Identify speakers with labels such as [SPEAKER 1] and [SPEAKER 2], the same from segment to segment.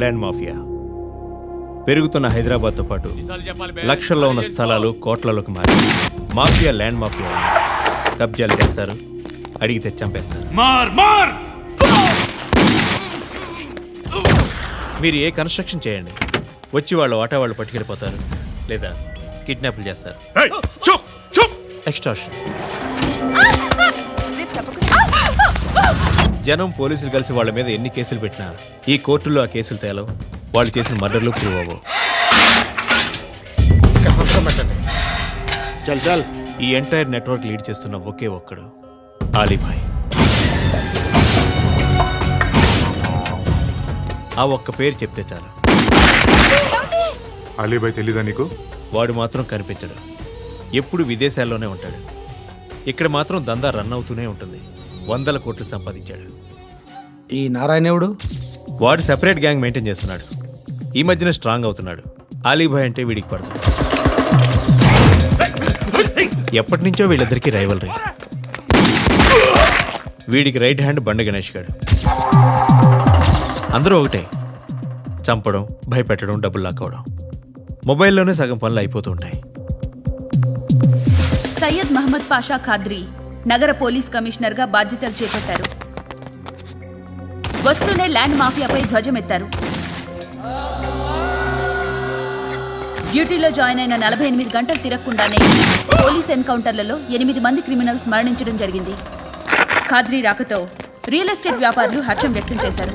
[SPEAKER 1] Land mafia. పెరుగుతున్న హైదరాబాద్తో పాటు లక్షల్లో ఉన్న స్థలాలు కోట్లలోకి మారి మాఫియా ల్యాండ్ మాఫియా కబ్జాలు చేస్తారు అడిగితే చంపేస్తారు.
[SPEAKER 2] మార్ మార్!
[SPEAKER 1] మీరు ఏ కన్స్ట్రక్షన్ చేయండి? వచ్చి వాళ్ళు వాటా వాళ్ళు పట్టుకెళ్ళిపోతారు. లేదా కిడ్నాప్లు చేస్తారు. ఎక్స్ట్రాషన్ జనం పోలీసులు కలిసి వాళ్ళ మీద ఎన్ని కేసులు పెట్టినా ఈ కోర్టుల్లో ఆ కేసులు తేలవు. వాళ్ళు చేసిన మర్డర్లు ప్రూవ్ అవ్వవు.
[SPEAKER 3] ఇక్కడ సంతకం పెట్టండి. చల్ చల్.
[SPEAKER 1] ఈ ఎంటైర్ నెట్వర్క్ లీడ్ చేస్తున్న ఒకే ఒక్కడు ఆలీభాయ్. ఆ ఒక్క పేరు చెప్తే చాలు.
[SPEAKER 4] అలీబాయ్ తెలీదా నీకు?
[SPEAKER 1] వాడు మాత్రం కనిపించడు. ఎప్పుడు విదేశాల్లోనే ఉంటాడు. ఇక్కడ మాత్రం దందా రన్ అవుతూనే ఉంటుంది. వందల కోట్లు సంపాదించాడు.
[SPEAKER 5] ఈ నారాయణేవుడు
[SPEAKER 1] వాడు సెపరేట్ గ్యాంగ్ మెయింటైన్ చేస్తున్నాడు. ఈ మధ్యన స్ట్రాంగ్ అవుతున్నాడు. ఆలీభాయ్ అంటే వీడికి పడదు. ఎప్పటి నుంచో వీళ్ళిద్దరికి రైవలరీ వీడికి రైట్ హ్యాండ్ బండ గణేష్ గాడు. అందరూ ఒకటే. చంపడం భయపెట్టడం డబ్బులు లాక్కోవడం. మొబైల్లోనే సగం పనులు అయిపోతూ ఉంటాయి.
[SPEAKER 6] సయ్యద్ మహమ్మద్ పాషా ఖాద్రీ నగర పోలీస్ కమిషనర్గా బాధ్యతలు చేపట్టారు. వస్తూనే ల్యాండ్ మాఫియాపై ధ్వజమెత్తారు. డ్యూటీలో జాయిన్ అయిన నలభై ఎనిమిది గంటలు తిరగకుండానే పోలీస్ ఎన్కౌంటర్లలో ఎనిమిది మంది క్రిమినల్స్ మరణించడం జరిగింది. ఖాద్రీ రాకతో రియల్ ఎస్టేట్ వ్యాపారులు హర్షం వ్యక్తం చేశారు.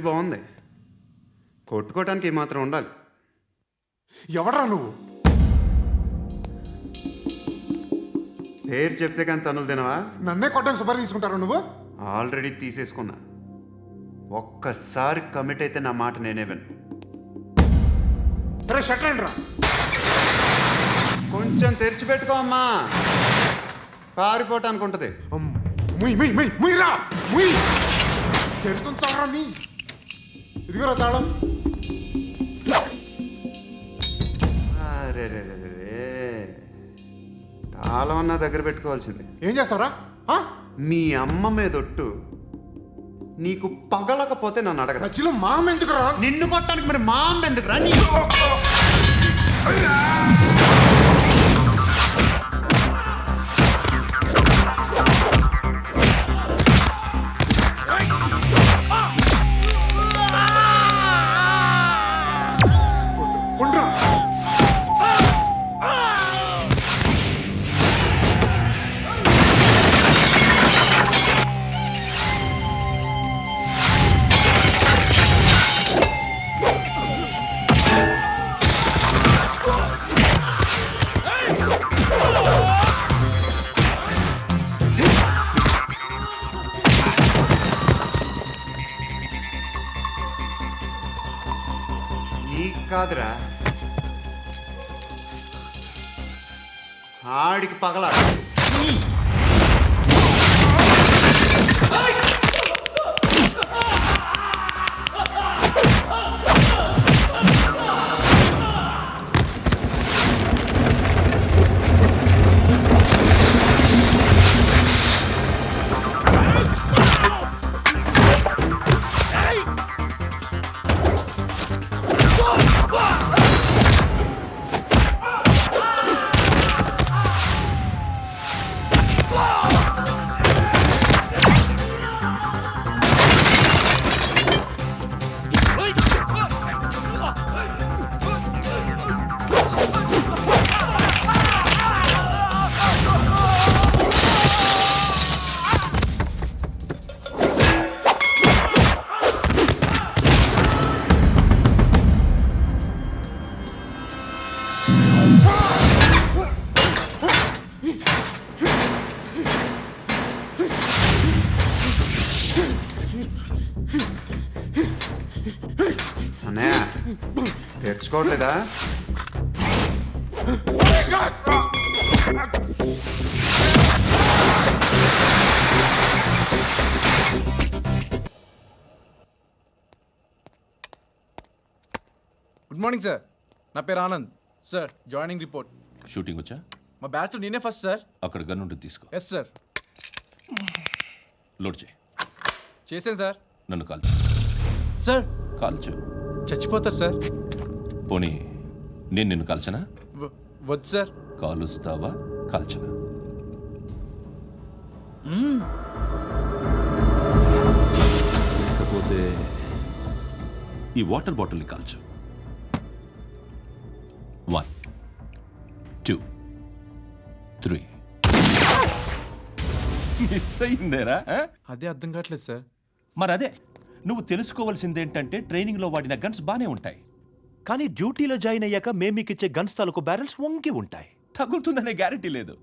[SPEAKER 7] షెడ్ బాగుంది. కొట్టుకోవటానికి ఏమాత్రం ఉండాలి.
[SPEAKER 4] ఎవడరా నువ్వు?
[SPEAKER 7] పేరు చెప్తే కానీ తనులు తినవా?
[SPEAKER 4] నన్నే కొట్టడానికి సుపారీ తీసుకుంటారా నువ్వు?
[SPEAKER 7] ఆల్రెడీ తీసేసుకున్నా. ఒక్కసారి కమిట్ అయితే నా మాట నేనే విను.
[SPEAKER 4] రే షట్రండి రా
[SPEAKER 7] కొంచెం తెరిచిపెట్టుకో అమ్మా. పారిపోవటానికి ఉంటుంది.
[SPEAKER 4] ముయ్ ముయ్ ముయ్ ముయ్ రా ముయ్. తెరుస్తుంది చావరా నీ? ఇదిగోరా తాళం
[SPEAKER 7] రే రే రే రే. తాళం అన్నా దగ్గర పెట్టుకోవాల్సింది.
[SPEAKER 4] ఏం చేస్తావురా? ఆ?
[SPEAKER 7] మీ అమ్మ మీదొట్టు నీకు పగలకపోతే నన్ను అడగరా.
[SPEAKER 4] మధ్యలో మామ ఎందుకురా?
[SPEAKER 7] నిన్ను కొట్టడానికి మరి మా అమ్మ ఎందుకురా? నీ కాదురా ఆడికి పగల అన్నయ్య తెచ్చుకోవట్లేదా?
[SPEAKER 3] Good morning sir. నా పేరు Anand. Sir joining report
[SPEAKER 8] shooting వచ్చా?
[SPEAKER 3] మా బ్యాచ్ నేనే ఫస్ట్ సార్
[SPEAKER 8] అక్కడ గన్ ఉంటుంది తీసుకో.
[SPEAKER 3] ఎస్ సార్
[SPEAKER 8] లోడ్ చేయి.
[SPEAKER 3] చేశాను సార్
[SPEAKER 8] నన్ను కాల్చు
[SPEAKER 3] సార్
[SPEAKER 8] కాల్చు
[SPEAKER 3] చచ్చిపోతారు సార్
[SPEAKER 8] పోనీ నేను నిన్ను కాల్చనా?
[SPEAKER 3] వ- వద్దు సార్
[SPEAKER 8] కాలుస్తావా కాల్చనా? లేకపోతే ఈ వాటర్ బాటిల్ని కాల్చు. వన్ టూ త్రీ మిస్ అయిందేరా?
[SPEAKER 3] అదే అర్థం కావట్లేదు సార్.
[SPEAKER 8] మరి అదే. నువ్వు తెలుసుకోవాల్సిందేంటంటే ట్రైనింగ్లో వాడిన గన్స్ బానే ఉంటాయి. కానీ డ్యూటీలో జాయిన్ అయ్యాక మేము మీకు ఇచ్చే గన్స్ తాలూకు బ్యారెల్స్ వంగి ఉంటాయి. తగులుతుందనే గ్యారెంటీ లేదు.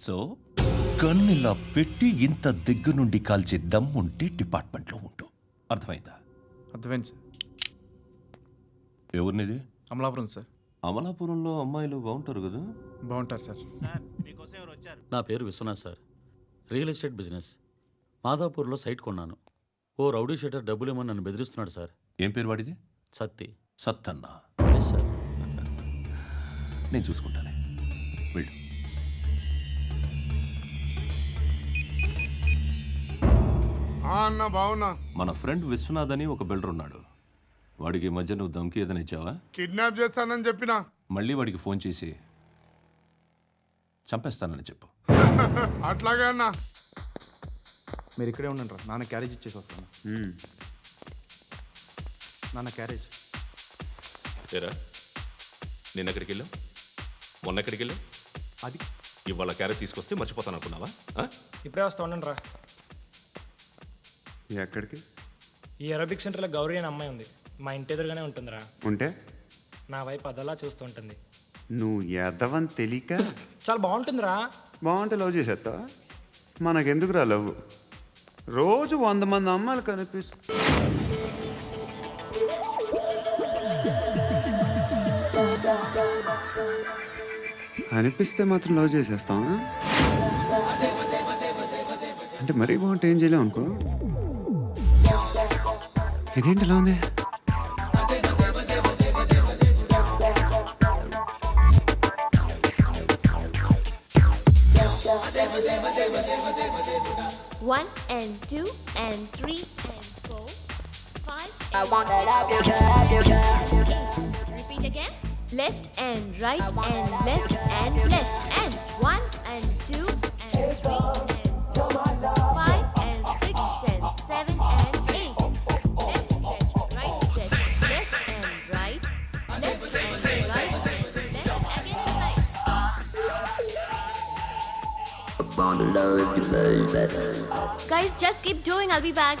[SPEAKER 8] సో గన్ ఇలా పెట్టి ఇంత దగ్గర నుండి కాల్చే దమ్ ఉంటే డిపార్ట్మెంట్లో ఉంటూ అర్థమైందా?
[SPEAKER 3] అర్థమైంది సార్.
[SPEAKER 8] ఎవరినిది?
[SPEAKER 3] అమలాపురం సార్.
[SPEAKER 8] అమలాపురంలో అమ్మాయిలు బాగుంటారు కదా?
[SPEAKER 3] బాగుంటారు సార్.
[SPEAKER 9] నా పేరు Vishwanath sir. Real estate business. మాధాపూర్లో site కొన్నాను. ఓ రౌడీ షీటర్ డబ్బులు ఇవ్వమని నన్ను బెదిరిస్తున్నాడు సార్.
[SPEAKER 8] ఏం పేరు వాడిది?
[SPEAKER 9] సత్తి.
[SPEAKER 8] సత్తన్నా.
[SPEAKER 9] ఎస్ సార్
[SPEAKER 8] నేను చూసుకుంటానే వెళ్ళు.
[SPEAKER 4] అన్న బావున్నా.
[SPEAKER 8] మన ఫ్రెండ్ విశ్వనాథ్ అని ఒక బిల్డర్ ఉన్నాడు. వాడికి ఈ మధ్య నువ్వు దమ్కి ఏదైనా ఇచ్చావా?
[SPEAKER 4] కిడ్నాప్ చేస్తానని చెప్పినా.
[SPEAKER 8] మళ్ళీ వాడికి ఫోన్ చేసి చంపేస్తానని చెప్పు.
[SPEAKER 4] అట్లాగే అన్న.
[SPEAKER 10] మీరు ఇక్కడే ఉండండి రా. నాన్న క్యారేజ్ ఇచ్చేసి వస్తాను. నాన్న క్యారేజ్.
[SPEAKER 11] ఏరా? నిన్న ఎక్కడికి వెళ్ళావు? మొన్న ఎక్కడికి వెళ్ళావు?
[SPEAKER 10] అది.
[SPEAKER 11] ఇవాళ క్యారెట్ తీసుకొస్తే మర్చిపోతాను అనుకున్నావా ఆ?
[SPEAKER 5] ఇప్పుడే వస్తా ఉండండి రా.
[SPEAKER 7] ఎక్కడికి?
[SPEAKER 5] ఈ అరబిక్ సెంటర్లో గౌరీ అనే అమ్మాయి ఉంది. మా ఇంటి ఎదురుగానే ఉంటుందిరా.
[SPEAKER 7] ఉంటే?
[SPEAKER 5] నా వైపు అదలా చూస్తూ ఉంటుంది.
[SPEAKER 7] నువ్వు ఎద్దవని తెలియక?
[SPEAKER 5] చాలా బాగుంటుందిరా.
[SPEAKER 7] బాగుంటే లవ్ చేసేస్తావా? మనకెందుకురా లవ్? రోజు వంద మంది అమ్మాయిలు కనిపిస్తు కనిపిస్తే మాత్రం లవ్ చేసేస్తావా? అంటే మరీ బాగుంటే ఏం చేయలేం అనుకో. ఇదేంటి ఇలా ఉంది?
[SPEAKER 12] I want that up your trap, your trap.
[SPEAKER 13] Eight. Repeat again. Left and right and left and left and one and two and three and four, five and six and seven and eight. Left stretch, right stretch, left and right, left right left again and right. Guys, just keep doing. I'll be back.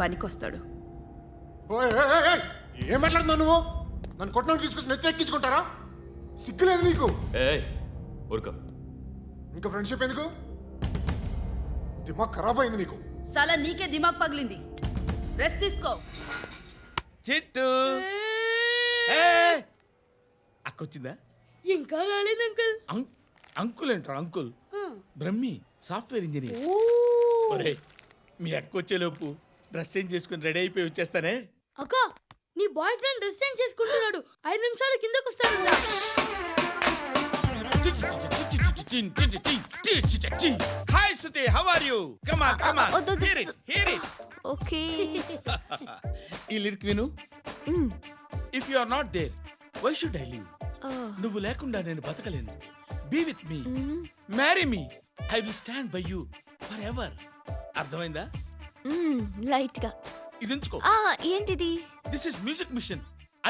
[SPEAKER 6] పనికొస్తాడు.
[SPEAKER 4] ఓయ్, ఏయ్, ఏయ్, ఏయ్, ఏం మాట్లాడుతున్నావు నువ్వు? నన్ను కొట్టిన తీసుకొచ్చి నెత్తి ఎక్కించుకుంటారా? సిగ్గులేదు నీకు?
[SPEAKER 11] ఏ ఊరుకో.
[SPEAKER 4] ఇంకా ఫ్రెండ్షిప్ ఎందుకు? దిమాగ్ ఖరాబ్ అయింది నీకు.
[SPEAKER 6] సలా నీకే దిమాగ్ పగిలింది. రెస్ట్ తీసుకో.
[SPEAKER 14] చిట్టు. ఏ
[SPEAKER 5] అక్కొచ్చిందా?
[SPEAKER 14] ఇంకా రాలేదు అంకుల్.
[SPEAKER 5] అం- అంకుల్ ఏంట్రా అంకుల్? Brahmi software engineer. ఒరే మీ అక్క వచ్చేలోపు డ్రెస్ చేంజ్ చేసుకుని రెడీ అయిపోయి వచ్చేస్తానే.
[SPEAKER 14] అక్క నీ బాయ్ ఫ్రెండ్ డ్రెస్ చేంజ్ చేసుకుంటున్నాడు. ఐదు నిమిషాలు కిందకు వస్తాడు
[SPEAKER 5] hi Shruti how are you come on
[SPEAKER 14] come on.
[SPEAKER 5] Hear it hear it
[SPEAKER 14] okay.
[SPEAKER 5] ఈ లిరిక్ విను. If you are not there why should I live నువ్వు లేకుండా నేను బతకలేను. Be with me marry me I will stand by you forever అర్థమైందా?
[SPEAKER 14] లైట్గా
[SPEAKER 5] ఇది ఉంచుకో
[SPEAKER 14] ఆ ఏంటిది?
[SPEAKER 5] This is music machine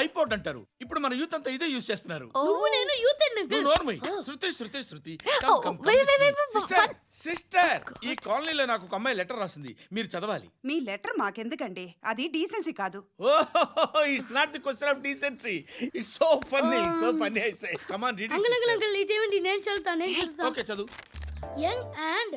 [SPEAKER 5] iPod అంటారు. ఇప్పుడు మన యూత్ అంతా ఇదే యూస్ చేస్తున్నారు.
[SPEAKER 14] నువ్వు నేను యూత్
[SPEAKER 5] నువ్వు నోర్మై. శృతి శృతి శృతి. సిస్టర్ సిస్టర్ ఈ కాలనీలో నాకు ఒక అమ్మాయి లెటర్ రాసింది. మీరు చదవాలి.
[SPEAKER 6] మీ లెటర్ మాకెందుకండి? అది డీసెన్సీ కాదు.
[SPEAKER 5] It's not the question of decency it's so funny so funny I say come on
[SPEAKER 14] read uncle uncle ఇదేమిటి నేను చదువుతా నేను చదువుతా.
[SPEAKER 5] ఓకే చదువు.
[SPEAKER 14] Young and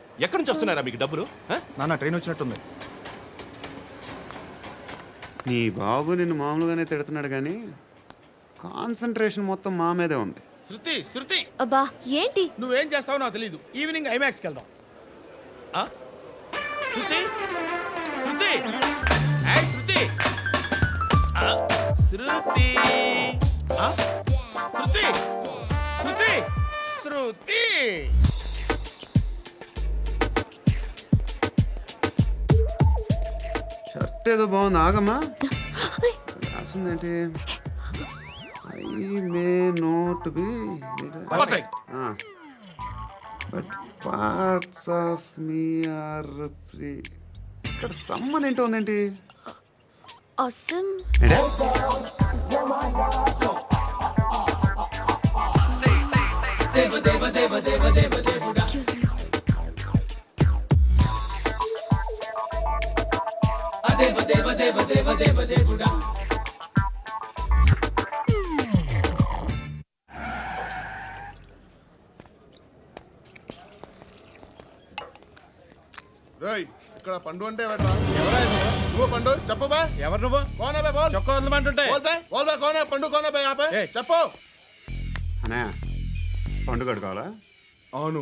[SPEAKER 8] ఎక్కడి నుంచి వస్తున్నారా మీకు డబ్బులు?
[SPEAKER 3] నాన్న ట్రైన్ వచ్చినట్టుంది.
[SPEAKER 7] నీ బాబు నిన్ను మామూలుగానే తిడుతున్నాడు కానీ కాన్సన్ట్రేషన్ మొత్తం మా మీదే ఉంది.
[SPEAKER 5] శృతి శృతి!
[SPEAKER 14] అబ్బా ఏంటి?
[SPEAKER 5] నువ్వేం చేస్తావో నాకు తెలియదు ఈవినింగ్ ఐమాక్స్కి వెళ్దాం. ఆ? శృతి శృతి! ఏయ్, శృతి! ఆ, శృతి! ఆ? శృతి! శృతి! శృతి!
[SPEAKER 7] ఏదో బాగుంది. ఆగమ్మా. రాసిందేంటి? I may not be.
[SPEAKER 5] Perfect.
[SPEAKER 7] But parts of me are free ఇక్కడ సమ్మన్ ఏంటో ఉందేంటి?
[SPEAKER 14] అసమ్
[SPEAKER 7] ఏంటే?
[SPEAKER 4] రేయ్ ఇక్కడ పండు అంటే ఎవరా నువ్వు పండు? చెప్పు బా.
[SPEAKER 5] ఎవరు నువ్వు?
[SPEAKER 4] కోనా బే బోల్.
[SPEAKER 5] చొక్కా వదలమంటుంటే.
[SPEAKER 4] బోల్ బే బోల్ బే కోనా పండు కోనా బే ఆపే.
[SPEAKER 5] ఏయ్.
[SPEAKER 4] చెప్పు.
[SPEAKER 7] అనే పండుగ కావాలా?
[SPEAKER 4] అవును.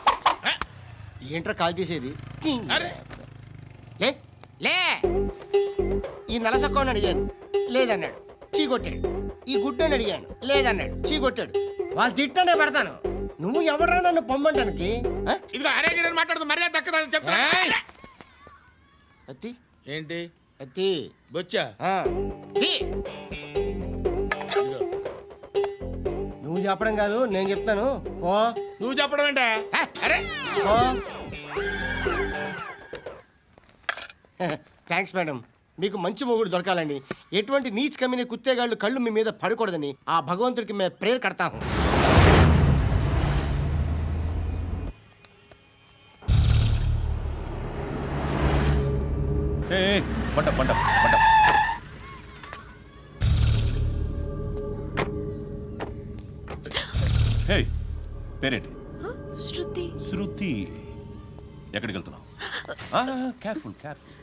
[SPEAKER 10] ఏంట్రా కాల్ తీసేది?
[SPEAKER 5] అరే.
[SPEAKER 10] లే లే. ఈ నలసక్కని అడిగాను. లేదన్నాడు. చీ కొట్టాడు. ఈ గుడ్డని అడిగాను. లేదన్నాడు. చీ కొట్టాడు. వాళ్ళు తిట్టానే పెడతాను. నువ్వు ఎవడరా నన్ను పొమ్మంటానికి? ఆ?
[SPEAKER 5] ఇదిగో అరే గిరని మాట్లాడుతూ మర్యాద దక్కదని చెప్తా
[SPEAKER 10] అత్తి.
[SPEAKER 5] ఏంటి?
[SPEAKER 10] అత్తి.
[SPEAKER 5] బొచ్చా?
[SPEAKER 10] ఆ. తీ. నువ్వు చెప్పడం కాదు నేను చెప్తాను. ఓ.
[SPEAKER 5] నువ్వు చెప్పడం ఏంటే? హే, అరే.
[SPEAKER 10] ఓ. Thanks madam. మీకు మంచి మొగుడు దొరకాలని ఎటువంటి నీచ్ కమ్మిన కుత్తేగాళ్ళు కళ్ళు మీ మీద పడకూడదని ఆ భగవంతుడికి మేము ప్రేయర్ కడతాము.
[SPEAKER 8] ఏ ఏ, పంట పంట హే పేరేంటి?
[SPEAKER 14] శృతి.
[SPEAKER 8] శృతి. ఎక్కడికి వెళ్తున్నావు? కేర్ఫుల్ కేర్ఫుల్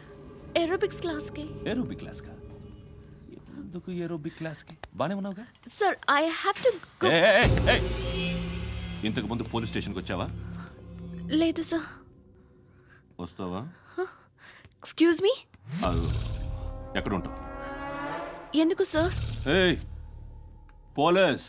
[SPEAKER 14] ఏరోబిక్స్ క్లాస్కి
[SPEAKER 8] ఏరోబిక్ క్లాస్కా ఎందుకు ఏరోబిక్ క్లాస్కి బానే ఉన్నావుగా?
[SPEAKER 14] Sir
[SPEAKER 8] I have to go. ఇంతకు ముందు పోలీస్ స్టేషన్కి వచ్చావా?
[SPEAKER 14] లేదు సార్
[SPEAKER 8] వస్తావా?
[SPEAKER 14] ఎక్స్క్యూజ్ మీ
[SPEAKER 8] ఎక్కడ ఉంటావు?
[SPEAKER 14] ఎందుకు సార్
[SPEAKER 8] ఏయ్ పోలీస్?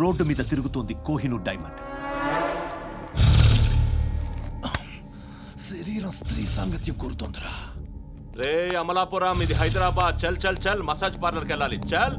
[SPEAKER 8] రోడ్డు మీద తిరుగుతోంది కోహినూర్ డైమండ్. శరీరం స్త్రీ సాంగత్యం కోరుతోందిరా. రే అమలాపురం ఇది హైదరాబాద్. చల్ చల్ చల్ మసాజ్ పార్లర్కి వెళ్ళాలి చల్!